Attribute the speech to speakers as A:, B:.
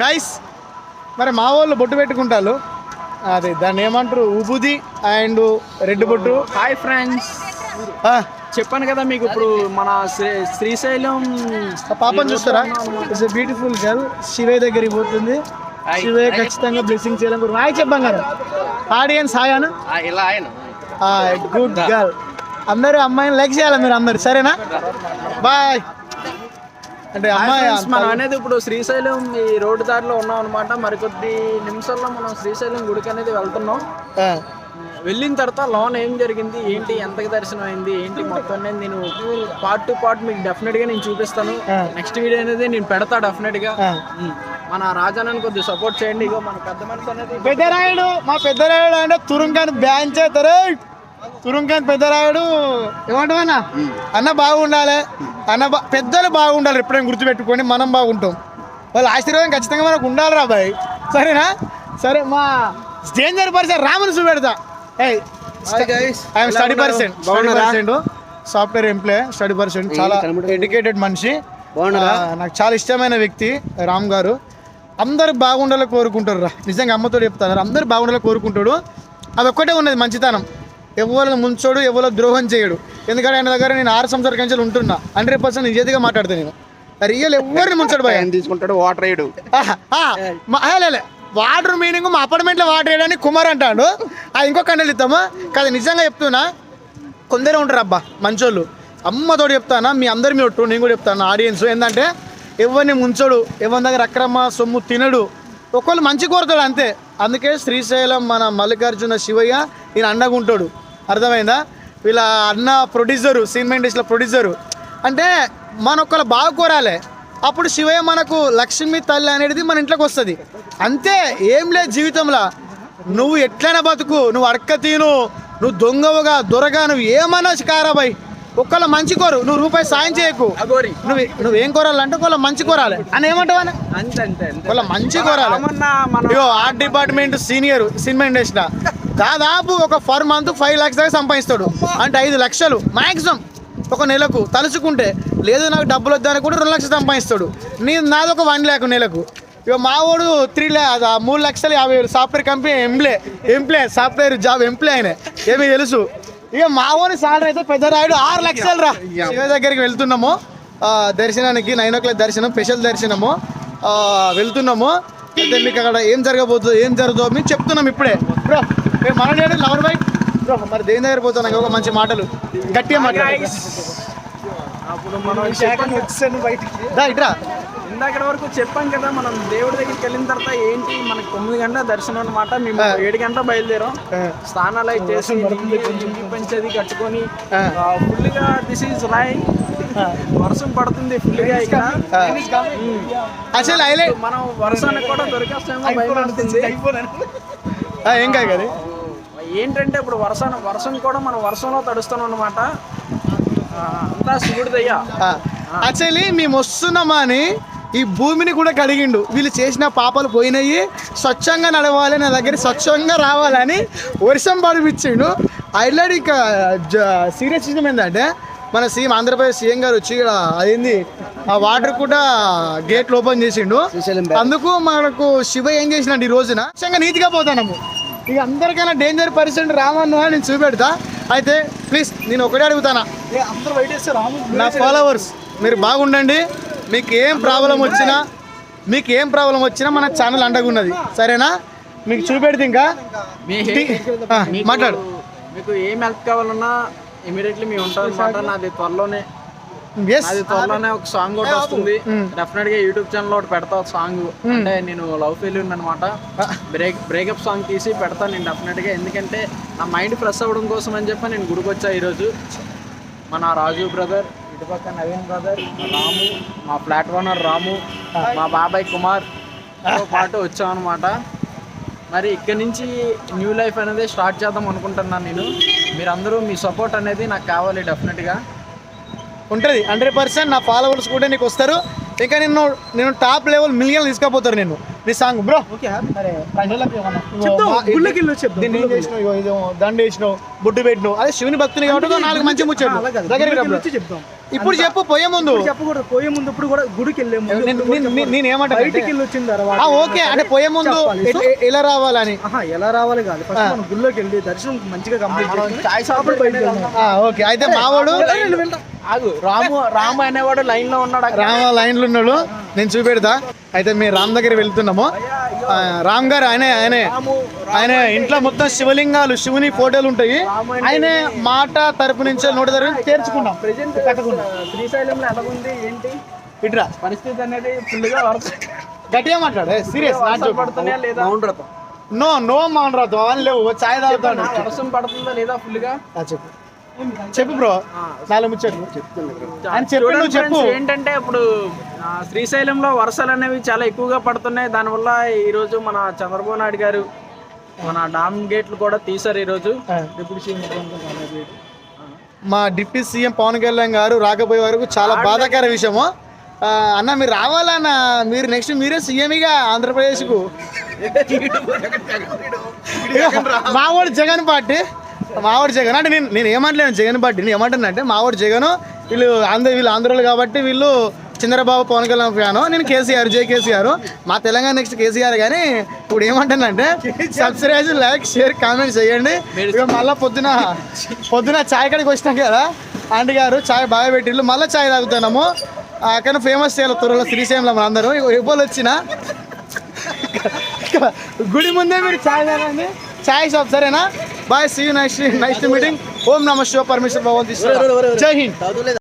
A: Guys మరి మా వాళ్ళు బొట్టు పెట్టుకుంటారు. అదే దాన్ని ఏమంటారు? ఉబుది అండ్ రెడ్ బొట్టు.
B: హాయ్ ఫ్రెండ్స్ చెప్పాను కదా మీకు ఇప్పుడు మన శ్రీ- శ్రీశైలం
A: ఆ పాపని చూస్తారా? ఇట్స్ బ్యూటిఫుల్ గర్ల్ శివయ్య దగ్గరికి పోతుంది. శివయ్య ఖచ్చితంగా బ్లెస్సింగ్ చేయాలని కోరు- హాయ్ చెప్పాం కదా ఆడియన్స్ హాయ్ అను
B: ఇలా
A: గుడ్ గర్ల్ అందరూ అమ్మాయిని లైక్ చేయాలి మీరు అందరు? సరేనా? బాయ్ అంటే
B: మనం అనేది ఇప్పుడు శ్రీశైలం ఈ రోడ్డు దారిలో ఉన్నాం అనమాట మరికొద్ది నిమిషాల్లో మనం శ్రీశైలం గుడికి అనేది వెళ్తున్నాం. వెళ్ళిన తర్వాత లోన్ ఏం జరిగింది? ఏంటి? ఎంతకి దర్శనం అయింది? ఏంటి? మొత్తం అనేది నేను పార్ట్ టు పార్ట్ మీకు డెఫినెట్గా నేను చూపిస్తాను. నెక్స్ట్ వీడియో అనేది నేను పెడతా డెఫినెట్గా. మన రాజాని కొద్దిగా సపోర్ట్ చేయండి. ఇగో మన పెద్ద మనిషి అనేది
A: పెద్దరాయుడు మా పెద్దరాయుడు అంటే తురుంకాని బ్యాన్ చేస్తారు తురుంకాని పెద్దరాయుడు ఏమంటావు అన్న అన్న బాగుండాలి. అన్న బా పెద్దలు బాగుండాలి ఎప్పుడైనా గుర్తుపెట్టుకొని మనం బాగుంటాం. వాళ్ళ ఆశీర్వాదం ఖచ్చితంగా మనకు ఉండాలిరా బాయ్. సరేనా? సరే మా డేంజర్ పర్సన్ రాముని చూపెడతా. I'm study percent percent software employee study percent చాలా ఎడ్యుకేటెడ్ మనిషి. నాకు చాలా ఇష్టమైన వ్యక్తి రామ్ గారు. అందరు బాగుండాలని కోరుకుంటారు రా. నిజంగా అమ్మతో చెప్తాను అందరు బాగుండాలని కోరుకుంటాడు. అది ఒక్కటే ఉన్నది మంచితనం. ఎవరు ముంచోడు ఎవరో ద్రోహం చేయడు. ఎందుకంటే ఆయన దగ్గర నేను ఆరు సంవత్సరాల కంచెలు ఉంటున్నా. హండ్రెడ్ పర్సెంట్ నిజేదిగా మాట్లాడతాను నేను. రియల్ ఎవరిని ముంచాడు భయ
C: తీసుకుంటాడు వాటర్ వేయడు.
A: వాటర్ మీనింగ్ మా అపార్ట్మెంట్లో వాటర్ వేయడానికి కుమార్ అంటాడు. అది ఇంకో కండలు ఇస్తాము కదా నిజంగా చెప్తున్నా కొందరే ఉంటారు అబ్బా మంచోళ్ళు. అమ్మతోడు చెప్తానా? మీ అందరి మీ ఒట్టు నేను కూడా చెప్తాను ఆడియన్స్. ఏంటంటే ఎవరిని ముంచోడు ఎవరి దగ్గర అక్రమ సొమ్ము తినడు. ఒకళ్ళు మంచి కోరుతాడు అంతే. అందుకే శ్రీశైలం మన మల్లికార్జున శివయ్య ఈయన అండగా ఉంటాడు. అర్థమైందా? వీళ్ళ అన్న ప్రొడ్యూసరు సినిమా ఇండస్ట్రీలో ప్రొడ్యూసరు. అంటే మన ఒక్కళ్ళు బాగా కోరాలి. అప్పుడు శివయ్య మనకు లక్ష్మి తల్లి అనేది మన ఇంట్లోకి వస్తుంది. అంతే ఏం లేదు జీవితంలో. నువ్వు ఎట్లైనా బతుకు నువ్వు అడక్క తీను నువ్వు దొంగవుగా దొరగా నువ్వు ఏమన్నా కారాబాయ్ ఒక్కళ్ళ మంచి కోరు నువ్వు రూపాయి సాయం చేయకు. నువ్వు నువ్వేం కోరాలంటే ఒకళ్ళ మంచి కోరాలి. అని ఏమంటావు వాళ్ళ మంచి కోరాలి. ఇగో art department senior cinema industry దాదాపు ఒక ఫర్ మంత్ ఫైవ్ లాక్స్ దాకా సంపాదిస్తాడు. అంటే ఐదు లక్షలు మాక్సిమం ఒక నెలకు. తలుచుకుంటే లేదు నాకు డబ్బులు వద్దని కూడా రెండు లక్షలు సంపాదిస్తాడు. నీ నాది ఒక వన్ ల్యాక్ నెలకు. ఇక మా వాడు త్రీ ల్యాక్ మూడు లక్షలు యాభై వేలు. Software company employee employee software job employee ఆయన. ఏమీ తెలుసు? ఇక మా వాడి సాలరీ అయితే పెద్ద రాయుడు ఆరు లక్షలు రా. శివ దగ్గరికి వెళ్తున్నాము. దర్శనానికి నైన్ ఓ క్లాక్ దర్శనం స్పెషల్ దర్శనము. వెళ్తున్నాము. అయితే మీకు అక్కడ ఏం జరగబోతుందో ఏం జరుగుతుందో మీకు చెప్తున్నాం ఇప్పుడే. బ్రో మేము మాట్లాడే లవర్ బై బ్రో మరి దేని దగ్గర పోతున్నాం ఒక మంచి మాటలు. గట్టిగా మాట్లాడు.
B: మనం
A: దా ఇట్రా.
B: ఇందాక వరకు చెప్పాం కదా మనం దేవుడి దగ్గరికి వెళ్ళిన తర్వాత ఏంటి? మనకి తొమ్మిది గంటల దర్శనం అనమాట మేము ఏడు గంటల బయలుదేరాం. స్నానాలు అవి చేసి పంచేది కట్టుకొని ఫుల్గా దిస్ ఈజ్ రాయ్. వర్షం పడుతుంది ఫుల్గా ఇక్కడ.
A: అసలు
B: మనం వర్షానికి కూడా దొరికేస్తామో భయం వేస్తుంది.
A: ఏం కాదు కదా?
B: ఏంటంటే ఇప్పుడు వర్షం వర్షం కూడా మనం వర్షంలో తడుస్తాం అనమాట అంతా శివుడిదయ్యా
A: యాక్చువల్లీ మేము వస్తున్నామా అని ఈ భూమిని కూడా కడిగిండు. వీళ్ళు చేసిన పాపాలు పోయినాయి. స్వచ్ఛంగా నడవాలి నా దగ్గర స్వచ్ఛంగా రావాలని వర్షం పడిపించిండు హైలైట్ ఇంకా సీరియస్ విషయం ఏంటంటే మన సీఎం ఆంధ్రప్రదేశ్ సీఎం గారు వచ్చి ఇక్కడ అయింది ఆ వాటర్ కూడా గేట్లు ఓపెన్ చేసిండు. అందుకు మనకు శివ ఏం చేసినట్టు ఈ రోజున? స్వచ్ఛంగా నీతిగా పోతాము ఇక అందరికైనా డేంజర్ పర్సెంట్ రామన్ను అని నేను చూపెడతా. అయితే ప్లీజ్ నేను ఒకటే అడుగుతానా? నా ఫాలోవర్స్ మీరు బాగుండండి. మీకు ఏం ప్రాబ్లం వచ్చినా మీకు ఏం ప్రాబ్లం వచ్చినా మన ఛానల్ అండగున్నది. సరేనా? మీకు చూపెడితే ఇంకా?
B: మీ
A: మాట్లాడు.
B: మీకు ఏం హెల్ప్ కావాలన్నా ఇమీడియట్లీ మేము ఉంటాం అనమాట నాది త్వరలోనే అది త్వరలోనే ఒక సాంగ్ ఒకటి వస్తుంది. డెఫినెట్గా యూట్యూబ్ ఛానల్ ఒకటి పెడతా ఒక సాంగ్ అంటే నేను లవ్ ఫెయిల్యూర్ అనమాట బ్రేక్ బ్రేకప్ సాంగ్ తీసి పెడతా నేను డెఫినెట్గా. ఎందుకంటే నా మైండ్ ఫ్రెష్ అవ్వడం కోసం అని చెప్పి నేను గుడికి వచ్చా ఈరోజు. మన రాజు బ్రదర్ ఇటుపక్క నవీన్ బ్రదర్ రాము మా ఫ్లాట్ ఓనర్ రాము మా బాబాయ్ కుమార్ పాటు వచ్చాం అనమాట మరి ఇక్కడి నుంచి న్యూ లైఫ్ అనేది స్టార్ట్ చేద్దాం అనుకుంటున్నాను నేను. మీరందరూ మీ సపోర్ట్ అనేది నాకు కావాలి డెఫినెట్గా
A: ఉంటుంది. హండ్రెడ్ పర్సెంట్ నా ఫాలోవర్స్ కూడా నీకు వస్తారు. ఇంకా నిన్ను నేను టాప్ లెవెల్ మిలియన్ తీసుకుపోతారు నేను నీ సాంగ్ బ్రో దండ వేసినావు. బొట్టు పెట్టినావు. అదే శివుని భక్తుని కాబట్టి నాలుగు మంచి ముచ్చాడు దగ్గరికి రా bro. ఇప్పుడు చెప్పు పోయే ముందు.
C: చెప్పకూడదు పోయే ముందు ఇప్పుడు కూడా గుడికి వెళ్ళే ముందు
A: నేను- ఏమంటాను
C: బయటికి వెళ్ళి వచ్చిన తర్వాత
A: ఆ, ఓకే అంటే పోయే ముందు ఎలా రావాలని?
C: ఆహా ఎలా రావాలి కాదు. ఫస్ట్ మనం గుడిలోకి వెళ్ళి దర్శనం మంచిగా కంప్లీట్ బయటికి
A: ఓకే. అయితే మావాడు
B: ఆగు రాము రాము అనేవాడు లైన్లో ఉన్నాడు.
A: రామ లైన్లు ఉన్నాడు. నేను చూపెడతా. అయితే మేము రామ్ దగ్గర వెళ్తున్నాము. రామ్ గారు ఆయనే ఆయనే ఆయన ఇంట్లో మొత్తం శివలింగాలు శివుని ఫోటోలు ఉంటాయి. ఆయన మాట తరపు నుంచి నోటి తరపు
B: ప్రెజెంట్ కట్టకుండా శ్రీశైలంలో ఏంటి?
A: ఇట్రా.
B: పరిస్థితి అనేది
A: గట్టిగా మాట్లాడే సీరియస్ నో నో మౌన్ అని లేవు చాయ్ తాగుతాడు
B: వర్షం పడుతుందా లేదా ఫుల్గా?
A: ఆ, చెప్పు. చెప్పు బ్రో. నాలుగు ముచ్చట్లు. ఆయన చెప్పు
B: ఏంటంటే ఇప్పుడు శ్రీశైలంలో వర్షాలు అనేవి చాలా ఎక్కువగా పడుతున్నాయి. దానివల్ల ఈ రోజు మన చంద్రబాబు నాయుడు గారు మన డామ్ గేట్లు కూడా తీశారు ఈ రోజు
A: ఆ.
B: Deputy CM.
A: మా డిప్యూటీ సీఎం పవన్ కళ్యాణ్ గారు రాకపోయే వరకు చాలా బాధాకర విషయము. అన్న మీరు రావాలన్న మీరు నెక్స్ట్ మీరే సీఎంగా ఆంధ్రప్రదేశ్కు. మావాడు జగన్ పార్టీ. మావాడు జగన్ అంటే నేను నేను ఏమంటలేను జగన్ బట్ నేను ఏమంటున్నా అంటే మావాడు జగన్ వీళ్ళు ఆంధ్ర వీళ్ళు ఆంధ్రులు కాబట్టి వీళ్ళు చంద్రబాబు పవన్ కళ్యాణ్ ఫ్యాను. నేను కేసీఆర్ జే కేసీఆర్. మా తెలంగాణ నెక్స్ట్ కేసీఆర్ కానీ ఇప్పుడు ఏమంటానంటే సబ్స్క్రైబ్ లైక్ షేర్ కామెంట్ చేయండి. ఇక మళ్ళీ పొద్దున పొద్దున చాయ్ కడికి వచ్చినాం కదా. ఆంటీ గారు చాయ్ బాగా పెట్టిళ్ళు మళ్ళీ చాయ్ తాగుతున్నాము. అక్కడ ఫేమస్ చేయాలి త్వరలో శ్రీశైలంలో మన అందరూ. ఎప్పుడు వచ్చినా గుడి ముందే మీరు చాయ్ తాగండి. చాయ్ షాప్ సరేనా? Bye see nice nice meeting ఓం నమ శివ పరమేశ్వర భగవంత్ జై హింద్